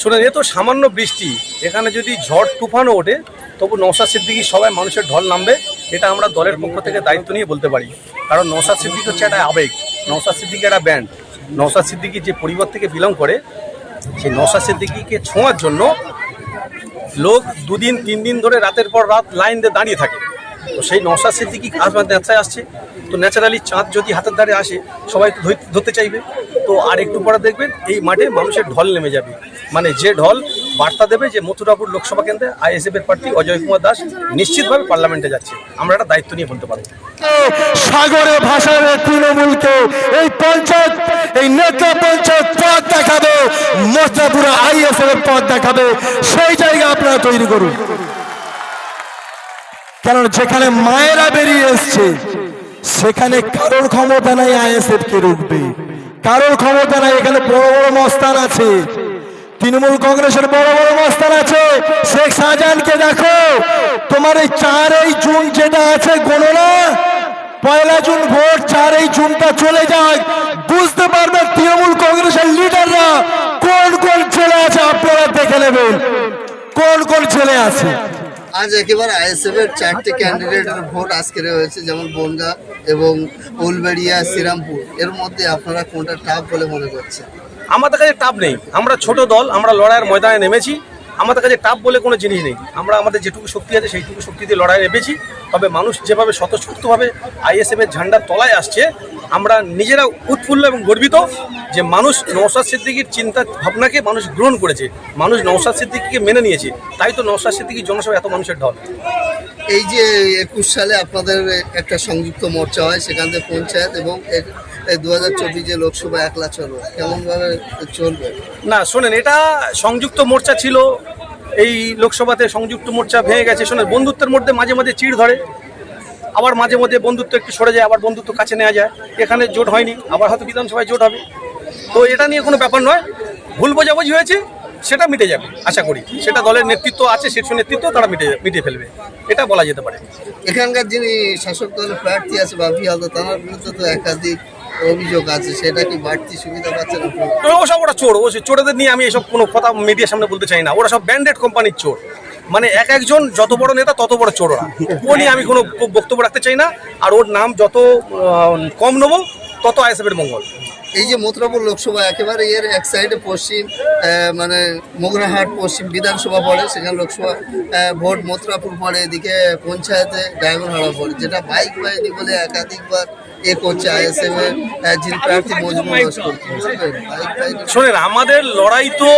শোনেন, এ তো সামান্য বৃষ্টি। এখানে যদি ঝড়, তুফানও ওঠে, তবু নৌসাদ সিদ্দিকি সবাই মানুষের ঢল নামবে, এটা আমরা দলের পক্ষ থেকে দায়িত্ব নিয়ে বলতে পারি। কারণ নৌসাদ সিদ্দিকি হচ্ছে একটা আবেগ। নৌসাদ সিদ্দিকি একটা ব্যান্ড নৌসাদ সিদ্দিকি যে পরিবার থেকে বিলং করে, সেই নৌসাদ সিদ্দিকিকে ছোঁয়ার জন্য লোক দুদিন তিন দিন ধরে রাতের পর রাত লাইন দিয়ে দাঁড়িয়ে থাকে। তো সেই নৌসাদ সিদ্দিকি আসবার নেচায় আসছে। তো ন্যাচারালি চাঁদ যদি হাতের ধারে আসে, সবাই ধরতে চাইবে। তো আর একটু পরে দেখবেন, এই মাঠে মানুষের ঢল নেমে যাবে। মানে যে ঢল বার্তা দেবে যে মথুরাপুর লোকসভা কেন্দ্রে আইএসএফ এর প্রার্থী অজয় কুমার দাস নিশ্চিতভাবে পার্লামেন্টে যাচ্ছে। আমরা একটা দায়িত্ব নিয়ে বলতে পারব। সাগরে ভাসাবে তৃণমূলকে, এই পঞ্চায়েত এই নেতা পঞ্চায়েত পথ দেখাবে মোস্তাপুরে আইএসএফ এর পথ দেখাবে। সেই জায়গা আপনারা তৈরি করুন। কারণ যেখানে মায়েরা বেরিয়ে এসছে, সেখানে কারোর ক্ষমতা নাই আইএসএফ কে রুখবে। কারোর ক্ষমতা নাই, এখানে বড় বড় মস্তান আছে। তৃণমূল কংগ্রেসের বড় বড় মস্তান আছে। শেখ শাহজাহানকে দেখো, তোমার এই চারই জুন যেটা আছে গণনা, পয়লা জুন ভোট, চারই জুনটা চলে যায়। বুঝতে পারবে তৃণমূল কংগ্রেসের লিডাররা কোন কোন ছেলে আছে, আপনারা দেখে নেবেন। কোন কোন ছেলে আছে? আজ একেবারে আইএসএফ এর চারটি ক্যান্ডিডেটের ভোট আজকে রয়েছে, যেমন বনগা এবং উলবেড়িয়া, শ্রীরামপুর। এর মধ্যে আপনারা কোনটা টাফ বলে মনে করছেন? আমাদের কাছে টাপ নেই। আমরা ছোট দল, আমরা লড়াইয়ের ময়দানে নেমেছি। আমাদের কাছে টাপ বলে কোনো জিনিস নেই। আমরা আমাদের যেটুকু শক্তি আছে সেইটুকু শক্তি দিয়ে লড়াই নেবেছি তবে মানুষ যেভাবে স্বতঃস্ফূর্তভাবে আইএসএফের ঝান্ডার তলায় আসছে, আমরা নিজেরা উৎফুল্ল এবং গর্বিত যে মানুষ নৌসাদ সিদ্দিকির চিন্তা ভাবনাকে মানুষ গ্রহণ করেছে। মানুষ নৌসাদ সিদ্দিকিকে মেনে নিয়েছে। তাই তো নৌসাদ সিদ্দিকির জনসভা এত মানুষের ঢল। এই যে একুশ সালে আপনাদের একটা সংযুক্ত মোর্চা হয়, সেখান থেকে পঞ্চায়েত এবং দু হাজার চব্বিশে লোকসভা একলা চলো কেমনভাবে চলবে? না, শোনেন, এটা সংযুক্ত মোর্চা ছিল, এই লোকসভাতে সংযুক্ত মোর্চা ভেঙে গেছে। শোনেন, বন্ধুত্বের মধ্যে মাঝে মাঝে চিড় ধরে, আবার মাঝে মধ্যে বন্ধুত্ব একটু সরে যায়, আবার বন্ধুত্ব কাছে নেওয়া যায়। এখানে জোট হয়নি, আবার হয়তো বিধানসভায় জোট হবে। তো এটা নিয়ে কোনো ব্যাপার নয়। ভুল বোঝাবুঝি হয়েছে সেটা মিটে যাবে আশা করি। সেটা দলের নেতৃত্ব আছে শীর্ষ নেতৃত্ব তারা মিটে মিটিয়ে ফেলবে। এটা বলা যেতে পারে। এখানকার যিনি শাসক দলের প্রার্থী আছে বাপি হালদা তার বিরুদ্ধে তো একাধিক অভিযোগ আছে। সেটা কি বাড়তি সুবিধা ওসব ওরা চোর ও চোরদের নিয়ে আমি এসব কোনো কথা মিডিয়ার সামনে বলতে চাই না। ওরা সব ব্যান্ডেড কোম্পানির চোর। মানে এক একজন যত বড় নেতা তত বড় চোর ওরা। ও নিয়ে আমি কোনো বক্তব্য রাখতে চাই না। আর ওর নাম যত কম নেব তত আইএসএফের মঙ্গল। এই যে মথুরাপুর লোকসভা একেবারে এর এক সাইডে পশ্চিম মানে মোগরাহাট পশ্চিম বিধানসভা পড়ে, সেখানে লোকসভা ভোট মথুরাপুর পড়ে, এদিকে পঞ্চায়েতে ডায়মন্ড হাওড়া পড়ে, যেটা বাইক বাহিনী বলে একাধিকবার এ করছে আইএসএফ এর যিনি প্রার্থী শোনেন, আমাদের লড়াই তো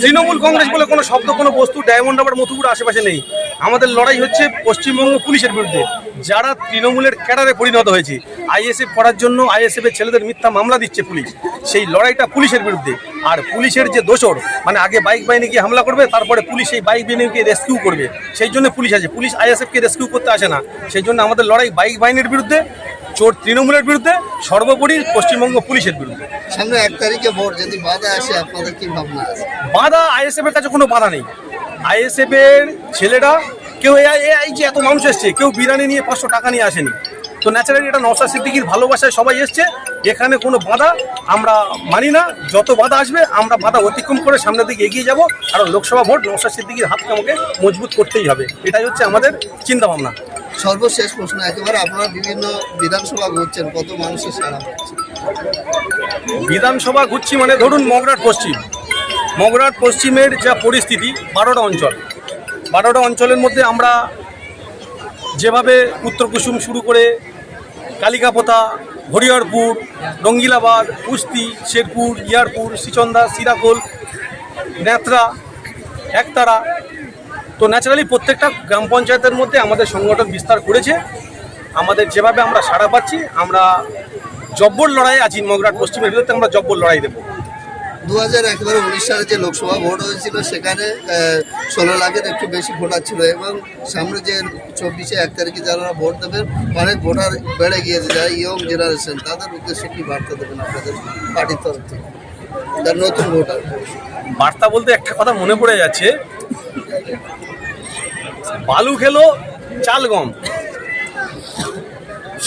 তৃণমূল কংগ্রেস বলে কোনো শব্দ, কোনো বস্তু ডায়মন্ড আবার মথুপুর আশেপাশে নেই। আমাদের লড়াই হচ্ছে পশ্চিমবঙ্গ পুলিশের বিরুদ্ধে। যারা তৃণমূলের ক্যাডারে পরিণত হয়েছে আইএসএফ করার জন্য আইএসএফ এর ছেলেদের মিথ্যা মামলা দিচ্ছে পুলিশ সেই লড়াইটা পুলিশের বিরুদ্ধে। আর পুলিশের যে দোষর মানে আগে বাইক বাহিনী গিয়ে হামলা করবে তারপরে পুলিশ সেই বাইক বাহিনীকে রেস্কিউ করবে। সেই জন্য পুলিশ আছে। পুলিশ আইএসএফকে রেস্কিউ করতে আসে না। সেই জন্য আমাদের লড়াই বাইক বাহিনীর বিরুদ্ধে চোর তৃণমূলের বিরুদ্ধে সর্বোপরি পশ্চিমবঙ্গ পুলিশের বিরুদ্ধে। সামনে এক তারিখে ভোট যদি বাধা আসে আপনাদের কি ভাবনা আছে? বাধা আইএসএফ এর কাছে কোনো বাধা নেই। আইএসএফ এর ছেলেরা কেউ এই যে এত মানুষ এসছে কেউ বিরিয়ানি নিয়ে পাঁচশো টাকা নিয়ে আসেনি। তো ন্যাচারালি এটা নওশাদ সিদ্দিকির ভালোবাসায় সবাই এসছে এখানে কোনো বাধা আমরা মানি না যত বাধা আসবে আমরা বাধা অতিক্রম করে সামনের দিকে এগিয়ে যাব কারণ লোকসভা ভোট নওশাদ সিদ্দিকির হাতকে আমাকে মজবুত করতেই হবে। এটাই হচ্ছে আমাদের চিন্তা ভাবনা সর্বশেষ প্রশ্ন একেবারে আপনারা বিভিন্ন বিধানসভা ঘুরছেন কত মানুষের সারা বিধানসভা ঘুরছি মানে ধরুন মগরাট পশ্চিম। মগরাট পশ্চিমের যা পরিস্থিতি বারোটা অঞ্চল। বারোটা অঞ্চলের মধ্যে আমরা যেভাবে উত্তর কুসুম শুরু করে কালিকাপোতা, হরিহরপুর, রঙ্গিলাবাদ, কুস্তি, শেরপুর ইয়ারপুর সিচন্দা, সিরাকোল নেত্রা একতারা। তো ন্যাচারালি প্রত্যেকটা গ্রাম পঞ্চায়েতের মধ্যে আমাদের সংগঠন বিস্তার করেছে। আমাদের যেভাবে আমরা সাড়া পাচ্ছি, আমরা জব্বর লড়াই আছি মগরাট পশ্চিমের বিরুদ্ধে আমরা জব্বর লড়াই দেবো। দু হাজার একেবারে উনিশ সালে যে লোকসভা ভোট হয়েছিল, সেখানে ষোলো লাখের একটু বেশি ভোটার ছিল এবং সামনে যে চব্বিশে এক তারিখে যারা ভোট দেবেন, অনেক ভোটার বেড়ে গিয়েছে, যারা ইয়ং জেনারেশন, তাদের উদ্দেশ্যে কি বার্তা দেবেন আপনাদের পার্টির তরফ থেকে? যারা নতুন ভোটার। বার্তা বলতে একটা কথা মনে পড়ে যাচ্ছে। বালু খেলো, চাল গম।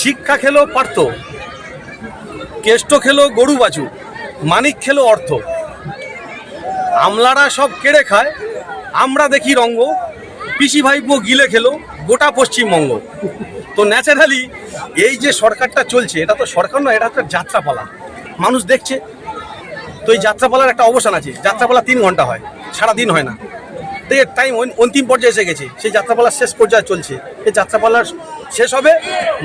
শিক্ষা খেলো, পার্থ। কেষ্ট খেলো, গরু বাছু মানিক খেলো অর্থ। আমলারা সব কেড়ে খায়, আমরা দেখি রঙ্গ। পিসি ভাইপো গিলে খেলো, গোটা পশ্চিমবঙ্গ। তো ন্যাচারালি এই যে সরকারটা চলছে, এটা তো সরকার নয়, এটা একটা যাত্রাপালা। মানুষ দেখছে, তো এই যাত্রাপালার একটা অবসান আছে। যাত্রাপালা তিন ঘণ্টা হয় সারা দিন হয় না। তো এর টাইম অন্তিম পর্যায়ে এসে গেছে। সেই যাত্রাপালার শেষ পর্যায়ে চলছে। এই যাত্রাপালার শেষ হবে,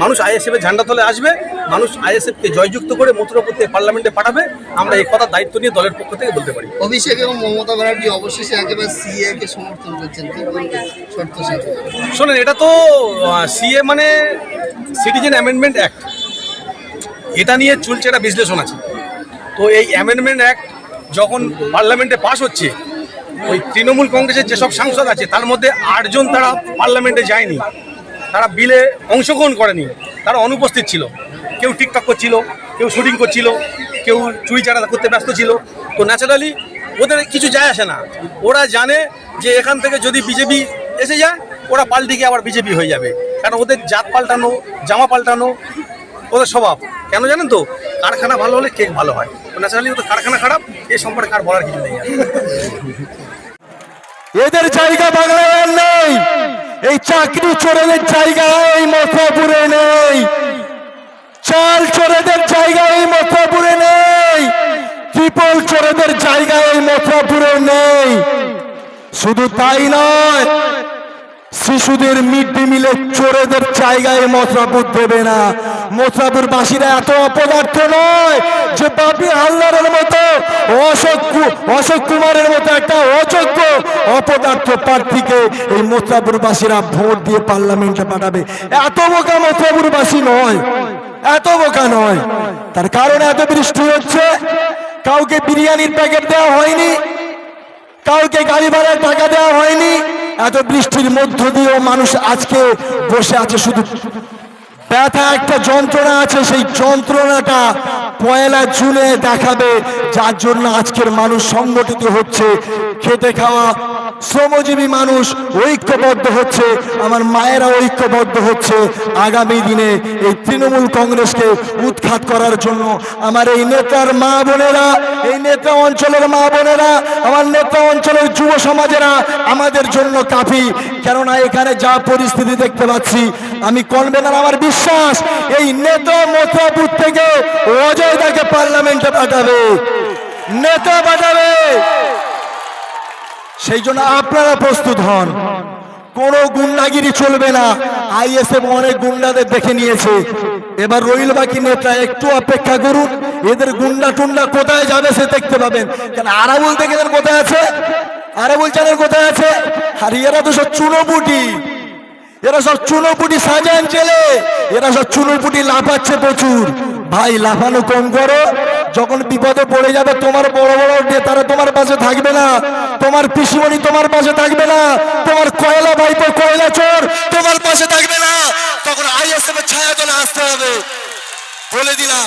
মানুষ আইএসএফ এর ঝান্ডা তলে আসবে মানুষ আইএসএফকে জয়যুক্ত করে মথুরাপুরতে পার্লামেন্টে পাঠাবে আমরা এই কথার দায়িত্ব নিয়ে দলের পক্ষ থেকে বলতে পারি। অভিষেক এবং মমতা ব্যানার্জি অবশেষে একেবারে সিএ কে সমর্থন করছেন। শর্ত শোনেন এটা তো সিএ মানে সিটিজেন অ্যামেন্ডমেন্ট অ্যাক্ট। এটা নিয়ে চলছে একটা বিশ্লেষণ আছে। তো এই অ্যামেন্ডমেন্ট অ্যাক্ট যখন পার্লামেন্টে পাস হচ্ছে ওই তৃণমূল কংগ্রেসের যেসব সাংসদ আছে তার মধ্যে আটজন তারা পার্লামেন্টে যায়নি। তারা বিলে অংশগ্রহণ করেনি। তারা অনুপস্থিত ছিল। কেউ টিকটক করছিল, কেউ শুটিং করছিল, কেউ চুরি চারা করতে ব্যস্ত ছিল। তো ন্যাচারালি ওদের কিছু যায় আসে না। ওরা জানে যে এখান থেকে যদি বিজেপি এসে যায়, ওরা পাল্টে গিয়ে আবার বিজেপি হয়ে যাবে। কারণ ওদের জাত পাল্টানো, জামা পাল্টানো, ওদের স্বভাব। কেন জানেন তো? কারখানা ভালো হলে কেক ভালো হয়। ন্যাচারালি ওদের কারখানা খারাপ, এ সম্পর্কে আর বলার কিছু নেই। এদের জায়গা বাংলায় নেই। এই চাকরি চোরেদের জায়গা এই মথুরাপুরে নেই। চাল চোরেদের জায়গা এই মথুরাপুরে নেই। ট্রিপল চোরেদের জায়গা এই মথুরাপুরে নেই। শুধু তাই নয়, শিশুদের মিড ডে মিলের চোরেদের জায়গায় মথুরাপুর দেবে না। মথুরাপুর বাসীরা এত অপদার্থ নয় যে বাপি হালদারের মতো, অশোক অশোক কুমারের মতো একটা অযোগ্য অপদার্থ প্রার্থীকে এই মথুরাপুর বাসীরা ভোট দিয়ে পার্লামেন্টে পাঠাবে। এত বোকা মথুরাপুর বাসী নয়। এত বোকা নয়। তার কারণে এত বৃষ্টি হচ্ছে। কাউকে বিরিয়ানির প্যাকেট দেওয়া হয়নি। কাউকে গাড়ি ভাড়ার টাকা দেওয়া হয়নি। এত বৃষ্টির মধ্য দিয়েও মানুষ আজকে বসে আছে শুধু। ব্যথা একটা যন্ত্রণা আছে। সেই যন্ত্রণাটা পয়লা জুনে দেখাবে। যার জন্য আজকের মানুষ সংগঠিত হচ্ছে। খেতে খাওয়া শ্রমজীবী মানুষ ঐক্যবদ্ধ হচ্ছে, আমার মায়েরা ঐক্যবদ্ধ হচ্ছে। আগামী দিনে এই তৃণমূল কংগ্রেসকে উৎখাত করার জন্য আমার এই নেতার মা বোনেরা, এই নেতা অঞ্চলের মা বোনেরা, আমার নেতা অঞ্চলের যুব সমাজেরা, আমাদের জন্য কাফি। কেননা এখানে যা পরিস্থিতি দেখতে পাচ্ছি, আমি কনভেনার আমার বিশ্বাস, এই নেতা মথুরাপুর থেকে অজয় তাকে পার্লামেন্টে পাঠাবে। নেতা পাঠাবে। সেই জন্য আপনারা প্রস্তুত হন। কোন গুন্ডাগিরি চলবে না। আইএসএফ অনেক গুন্ডাদের দেখে নিয়েছে। এবার রইল বাকি নেতা একটু অপেক্ষা করুন। এদের গুন্ডা টুন্ডা কোথায় যাবে সে দেখতে পাবেন। কেন আরাবুল বলতে গেলেন কোথায় আছে? আরাবুল চানের কোথায় আছে? আর এরা তো সব চুনোপুটি। এরা সব চুনোপুটি সাজান চেলে এরা সব চুনোপুটি লাফাচ্ছে প্রচুর। ভাই, লাফানো কম করো। যখন বিপদে পড়ে যাবে, তোমার বড় বড় নেতারা তোমার পাশে থাকবে না। তোমার পিসিমণি তোমার পাশে থাকবে না। তোমার কয়লা ভাইপো, কয়লা চোর তোমার পাশে থাকবে না। তখন আইএসএফ এর ছায়া তলে আসতে হবে। বলে দিলাম,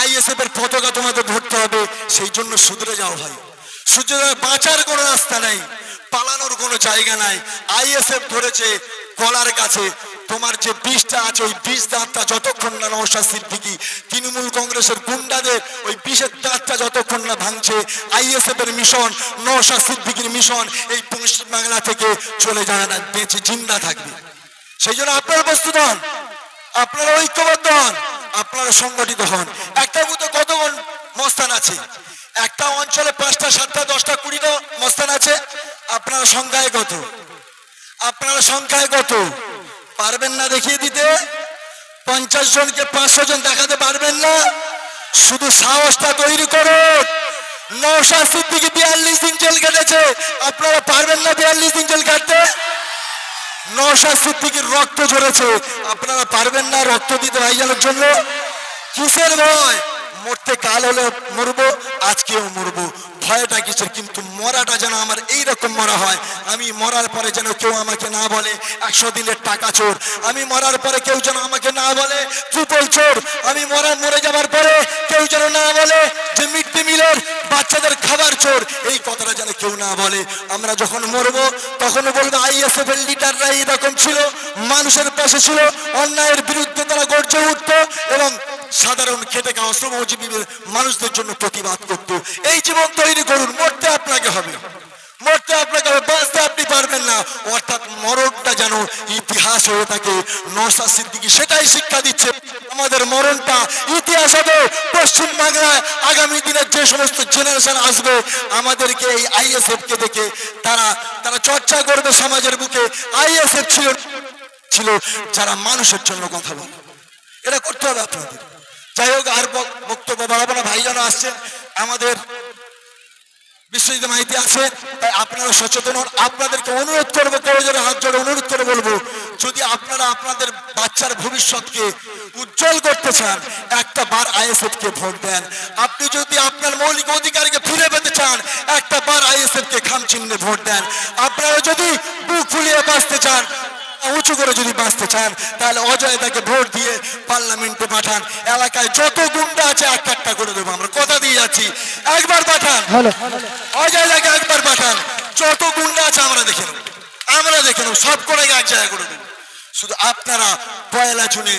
আইএসএফ এর পতাকা তোমাদের ধরতে হবে। সেই জন্য সুধরে যাও ভাই। সুধরে বাঁচার কোনো রাস্তা নাই, পালানোর কোনো জায়গা নাই। আইএসএফ ধরেছে গলার কাছে। তোমার যে বিষটা আছে, ওই বিষ দাঁতটা যতক্ষণ না নৌশা সিদ্দিকি তৃণমূল কংগ্রেসের গুন্ডাদের, ওই বিষের দাঁতটা যতক্ষণ না ভাঙছে আইএসএফ এর মিশন নৌশা সিদ্দিকির মিশন, এই পশ্চিম বাংলা থেকে চলে যায় না বেঁচে জিন্দা থাকবে। সেই জন্য আপনারা প্রস্তুত হন, আপনারা ঐক্যবদ্ধ হন, আপনারা সংগঠিত হন। একটা বুথে কতক্ষণ মস্তান আছে? একটা অঞ্চলে পাঁচটা, সাতটা, দশটা, কুড়িটা মস্তান আছে? আপনারা সংখ্যায় কত? আপনারা সংখ্যায় কত? পারবেন না দেখিয়ে দিতে। পঞ্চাশ জনকে পাঁচশো জন দেখাতে পারবেন না। শুধু সাহসটা তৈরি করুন। নৌশা সিদ্দিকি বিয়াল্লিশ দিন জেল কেটেছে আপনারা পারবেন না বিয়াল্লিশ দিন জেল কাটতে? নৌশাদ সিদ্দিকির রক্ত ঝরেছে। আপনারা পারবেন না রক্ত দিতে ভাইজানের জন্য। কিসের ভয়? মরতে কাল হলে মরবো, আজকেও মরবো। ভয়টা কিসের কিন্তু মরাটা যেন আমার এই রকম মরা হয়। আমি মরার পরে যেন কেউ আমাকে না বলে, একশো দিনের টাকা চোর। আমি মরার পরে কেউ যেন আমাকে না বলে ট্রিপল চোর। আমি মরা, মরে যাবার পরে কেউ যেন না বলে যে মিড ডে মিলের বাচ্চাদের খাবার চোর। এই কথাটা যেন কেউ না বলে। আমরা যখন মরবো, তখন বলব আইএসএফ এর লিডাররা এইরকম ছিল। মানুষের পাশে ছিল, অন্যায়ের বিরুদ্ধে তারা গর্জে উঠতো এবং সাধারণ খেটে খাওয়া শ্রমজীবী মানুষদের জন্য প্রতিবাদ করত। এই জীবন তৈরি করুন, মরতে আপনাকে হবে। মরতে আপনাকে হবে, বাঁচতে আপনি পারবেন না। অর্থাৎ মরণটা যেন ইতিহাস হয়ে থাকে নৌসাদ সিদ্দিকি সেটাই শিক্ষা দিচ্ছে। আমাদের মরণটা ইতিহাস হবে। পশ্চিম বাংলায় আগামী দিনের যে সমস্ত জেনারেশন আসবে, আমাদেরকে এই আইএসএফ কে দেখে তারা তারা চর্চা করবে সমাজের বুকে। আইএসএফ ছিল ছিল যারা মানুষের জন্য কথা বলে। এটা করতে হবে আপনাদের। যাই হোক, আর বক- বক্তব্য বাড়াবো না। ভাইজান আসছেন, আমাদের বিশ্বজিৎ মাইতি আছে, তাই আপনারা সচেতন হন। আপনাদেরকে অনুরোধ করব কলেজের হাত জোড়ে অনুরোধ করে বলব, যদি আপনারা আপনাদের বাচ্চার ভবিষ্যৎকে উজ্জ্বল করতে চান, একটা বার আইএসএফ কে ভোট দেন। আপনি যদি আপনার মৌলিক অধিকারকে ফিরে পেতে চান, একটা বার আইএসএফ কে খাম চিহ্নে ভোট দেন। আপনারা যদি বুক ফুলিয়ে বাঁচতে চান উঁচু করে যদি বাঁচতে চান তাহলে অজয় তাকে ভোট দিয়ে পার্লামেন্টে পাঠান। এলাকায় যত গুন্ডা আছে একটা একটা করে দেবো আমরা। কথা দিয়ে যাচ্ছি। একবার পাঠান। অজয় তাকে একবার পাঠান। যত গুন্ডা আছে আমরা দেখে নেব। আমরা দেখে নেব। সব করে এক জায়গায় করে দেবো। শুধু আপনারা পয়লা জুনে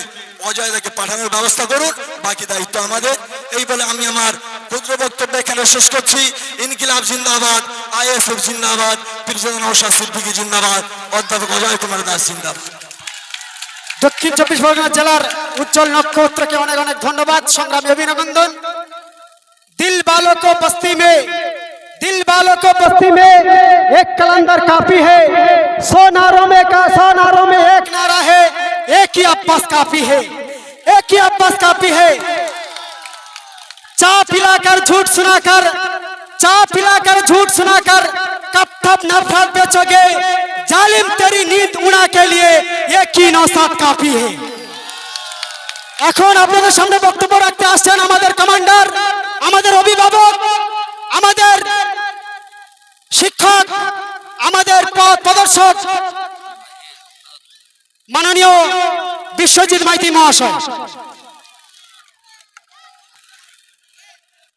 অজয় তাকে পাঠানোর ব্যবস্থা করুন। বাকি দায়িত্ব আমাদের। এই বলে আমি আমার ক্ষুদ্র বক্তব্য এখানে শেষ করছি। ইনকিলাব জিন্দাবাদ। আইএসএফ জিন্দাবাদ পিরজাদা নৌশাদ সিদ্দিকী জিন্দাবাদ অধ্যাপক অজয় কুমার দাস জিন্দাবাদ দক্ষিণ চব্বিশ পরগনা জেলার উজ্জ্বল নক্ষত্রকে অনেক অনেক ধন্যবাদ সংগ্রামী অভিনন্দন दिल वालों को बस्ती में दिल वालों को बस्ती में एक कलंदर काफी है सौ नारों में का सौ नारों में एक नारा है एक ही अब्बास काफी है एक ही अब्बास काफी है चा पिलाकर झूठ सुनाकर चा पिलाकर झूठ सुनाकर कब तब नफरत बेचोगे जालिम तेरी नींद उड़ा के लिए एक ही नौसाद काफी है এখন আপনাদের সামনে বক্তব্য রাখতে আসছেন আমাদের কমান্ডার আমাদের অভিভাবক আমাদের শিক্ষক আমাদের পথ প্রদর্শক মাননীয় বিশ্বজিৎ মাইতি মহাশয়